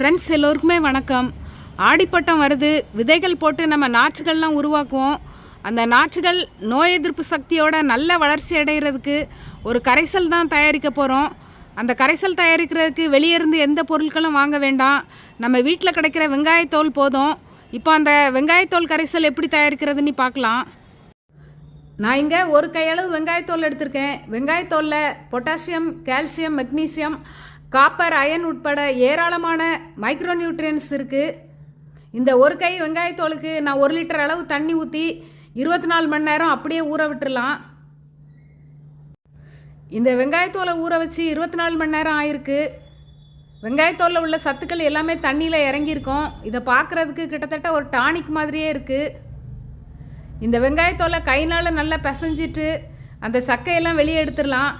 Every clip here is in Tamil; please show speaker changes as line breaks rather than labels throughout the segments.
ஃப்ரெண்ட்ஸ் எல்லோருக்குமே வணக்கம். ஆடிப்பட்டம் வருது. விதைகள் போட்டு நம்ம நாற்றுகள்லாம் உருவாக்குவோம். அந்த நாற்றுகள் நோய் எதிர்ப்பு சக்தியோட நல்ல வளர்ச்சி அடைகிறதுக்கு ஒரு கரைசல் தான் தயாரிக்க போகிறோம் அந்த கரைசல் தயாரிக்கிறதுக்கு வெளியே இருந்து எந்த பொருட்களும் வாங்க வேண்டாம். நம்ம வீட்டில் கிடைக்கிற வெங்காயத்தோல் போதும். இப்போ அந்த வெங்காயத்தோல் கரைசல் எப்படி தயாரிக்கிறதுன்னு பார்க்கலாம். நான் இங்கே ஒரு கையளவு வெங்காயத்தோல் எடுத்திருக்கேன். வெங்காயத்தோலில் potassium calcium magnesium copper iron உட்பட ஏராளமான மைக்ரோ நியூட்ரியன்ஸ் இருக்குது இந்த ஒரு கை வெங்காயத்தோலுக்கு நான் ஒரு லிட்டர் அளவு தண்ணி ஊற்றி இருபத்தி நாலு மணி நேரம் அப்படியே ஊற விட்டுறலாம். இந்த வெங்காயத்தோலை ஊற வச்சு இருபத்தி நாலு மணி நேரம் ஆயிருக்கு. வெங்காயத்தோலில் உள்ள சத்துக்கள் எல்லாமே தண்ணியில் இறங்கியிருக்கும். இதை பார்க்குறதுக்கு கிட்டத்தட்ட ஒரு டானிக் மாதிரியே இருக்குது இந்த வெங்காயத்தோலை கைனால் நல்லா பிசைஞ்சிட்டு அந்த சக்கையெல்லாம் வெளியே எடுத்துடலாம்.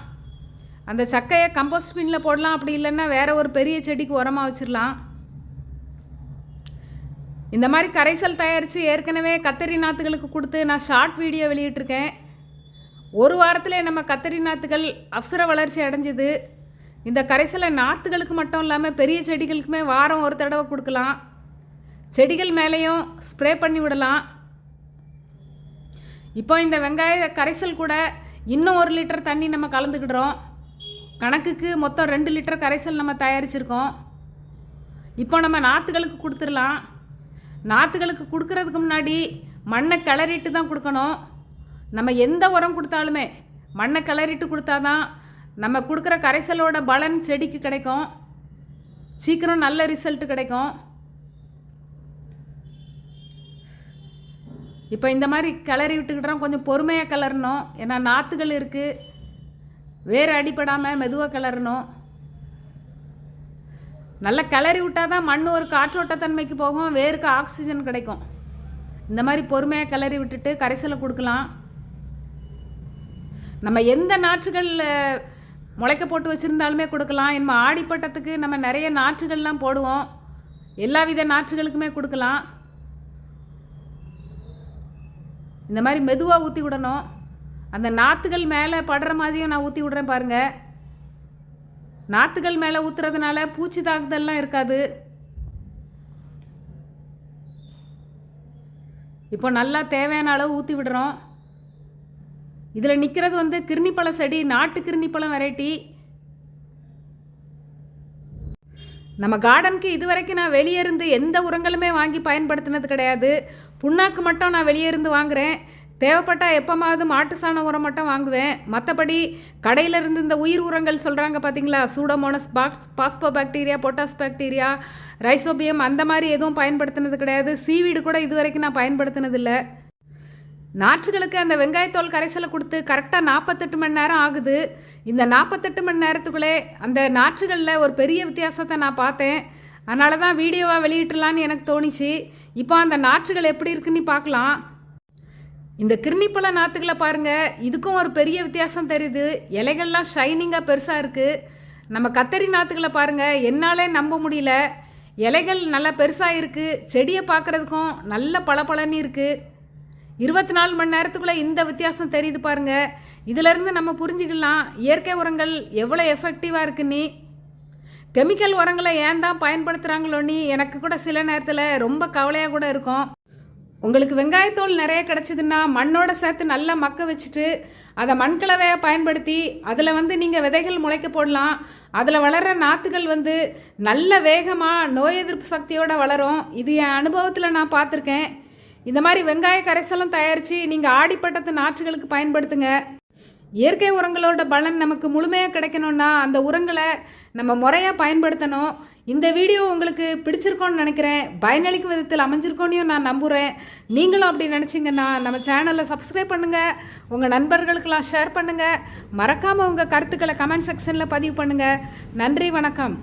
அந்த சக்கையை கம்போஸ்ட் பின்னில் போடலாம். அப்படி இல்லைன்னா வேறு ஒரு பெரிய செடிக்கு உரமாக வச்சிடலாம் இந்த மாதிரி கரைசல் தயாரித்து ஏற்கனவே கத்தரி நாற்றுகளுக்கு கொடுத்து நான் ஷார்ட் வீடியோ வெளியிட்டிருக்கேன். ஒரு வாரத்திலே நம்ம கத்தரி நாற்றுகள் அவசர வளர்ச்சி அடைஞ்சிது. இந்த கரைசலை நாற்றுகளுக்கு மட்டும் இல்லாமல் பெரிய செடிகளுக்குமே வாரம் ஒரு தடவை கொடுக்கலாம். செடிகள் மேலேயும் ஸ்ப்ரே பண்ணி விடலாம். இப்போ இந்த வெங்காய கரைசல் கூட இன்னும் ஒரு லிட்டர் தண்ணி நம்ம கலந்துக்கிடுறோம். கணக்குக்கு மொத்தம் ரெண்டு லிட்டர் கரைசல் நம்ம தயாரிச்சிருக்கோம். இப்போ நம்ம நாற்றுகளுக்கு கொடுத்துடலாம். நாற்றுகளுக்கு கொடுக்கறதுக்கு முன்னாடி மண்ணை கிளறிட்டு தான் கொடுக்கணும். நம்ம எந்த உரம் கொடுத்தாலுமே மண்ணை கிளறிட்டு கொடுத்தாதான் நம்ம கொடுக்குற கரைசலோட பலன் செடிக்கு கிடைக்கும். சீக்கிரம் நல்ல ரிசல்ட் கிடைக்கும். இப்போ இந்த மாதிரி கிளறி விட்டுக்கிட்டோம். கொஞ்சம் பொறுமையாக கிளறணும். ஏன்னா நாற்றுகள் இருக்குது வேறு அடிப்படாமல் மெதுவாக கிளறணும். நல்லா கிளறி விட்டால் தான் மண் ஒரு காற்றோட்டத்தன்மைக்கு போகும் வேருக்கு ஆக்சிஜன் கிடைக்கும். இந்த மாதிரி பொறுமையாக கிளறி விட்டுட்டு கரைசலை கொடுக்கலாம். நம்ம எந்த நாற்றுகள் முளைக்க போட்டு வச்சுருந்தாலுமே கொடுக்கலாம். நம்ம ஆடிப்பட்டத்துக்கு நம்ம நிறைய நாற்றுகள்லாம் போடுவோம். எல்லா வித நாற்றுகளுக்குமே கொடுக்கலாம். இந்த மாதிரி மெதுவாக ஊற்றி விடணும். அந்த நாற்றுகள் மேலே படுற மாதிரியும் நான் ஊற்றி விட்றேன் பாருங்கள் நாற்றுகள் மேலே ஊற்றுறதுனால பூச்சி தாக்குதல்லாம் இருக்காது. இப்போ நல்லா தேவையான அளவு ஊற்றி விடுறோம். இதில் நிற்கிறது வந்து கிருணிப்பழ செடி நாட்டு கிருணிப்பழம் வெரைட்டி. நம்ம கார்டனுக்கு இது வரைக்கும் நான் வெளியே இருந்து எந்த உரங்களுமே வாங்கி பயன்படுத்தினது கிடையாது. புண்ணாக்கு மட்டும் நான் வெளியே இருந்து வாங்குகிறேன் தேவைப்பட்டால் எப்போமாவது மாட்டு சாண உரம் மட்டும் வாங்குவேன். மற்றபடி கடையில் இருந்து இந்த உயிர் உரங்கள் சொல்கிறாங்க பார்த்தீங்களா pseudomonas box phospho bacteria potash bacteria rhizobium அந்த மாதிரி எதுவும் பயன்படுத்தினது கிடையாது. சீவீடு கூட இது வரைக்கும் நான் பயன்படுத்தினதில்லை. நாற்றுகளுக்கு அந்த வெங்காயத்தோல் கரைசலை கொடுத்து கரெக்டாக நாற்பத்தெட்டு மணி நேரம் ஆகுது. இந்த நாற்பத்தெட்டு மணி நேரத்துக்குள்ளே அந்த நாற்றுகளில் ஒரு பெரிய வித்தியாசத்தை நான் பார்த்தேன். அதனால தான் வீடியோவாக வெளியிட்டுலான்னு எனக்கு தோணிச்சு. இப்போ அந்த நாற்றுகள் எப்படி இருக்குன்னு பார்க்கலாம். இந்த கிருணிப்பழ நாற்றுகளை பாருங்கள் இதுக்கும் ஒரு பெரிய வித்தியாசம் தெரியுது. இலைகள்லாம் ஷைனிங்காக பெருசாக இருக்குது நம்ம கத்தரி நாற்றுகளை பாருங்கள் என்னாலே நம்ப முடியல. இலைகள் நல்லா பெருசாக இருக்குது செடியை பார்க்குறதுக்கும் நல்ல பளபளன்னு இருக்குது இருபத்தி நாலு மணி நேரத்துக்குள்ளே இந்த வித்தியாசம் தெரியுது பாருங்க. இதிலிருந்து நம்ம புரிஞ்சுக்கலாம். இயற்கை உரங்கள் எவ்வளோ எஃபெக்டிவாக இருக்குன்னு கெமிக்கல் உரங்களை ஏன் தான் பயன்படுத்துகிறாங்களோன்னு எனக்கு கூட சில நேரத்தில் ரொம்ப கவலையாக கூட இருக்கும். உங்களுக்கு வெங்காயத்தோல் நிறைய கிடச்சிதுன்னா மண்ணோட சேர்த்து நல்லா மக்க வச்சுட்டு அதை மண்கலவையாக பயன்படுத்தி அதில் வந்து நீங்கள் விதைகள் முளைக்க போடலாம். அதில் வளர்கிற நாற்றுகள் வந்து நல்ல வேகமாக நோய் எதிர்ப்பு சக்தியோடு வளரும். இது என் அனுபவத்தில் நான் பார்த்துருக்கேன். இந்த மாதிரி வெங்காய கரைசலும் தயாரித்து நீங்கள் ஆடிப்பட்டத்து நாற்றுகளுக்கு பயன்படுத்துங்க. இயற்கை உரங்களோட பலன் நமக்கு முழுமையாக கிடைக்கணும்னா அந்த உரங்களை நம்ம முறையாக பயன்படுத்தணும். இந்த வீடியோ உங்களுக்கு பிடிச்சிருக்கோன்னு நினைக்கிறேன். பயனளிக்கும் விதத்தில் அமைஞ்சிருக்கோன்னு நான் நம்புகிறேன் நீங்களும் அப்படி நினச்சிங்கன்னா நம்ம சேனலை சப்ஸ்கிரைப் பண்ணுங்கள் உங்கள் நண்பர்களுக்கெல்லாம் ஷேர் பண்ணுங்கள் மறக்காமல் உங்கள் கருத்துக்களை கமெண்ட் செக்ஷனில் பதிவு பண்ணுங்கள் நன்றி வணக்கம்.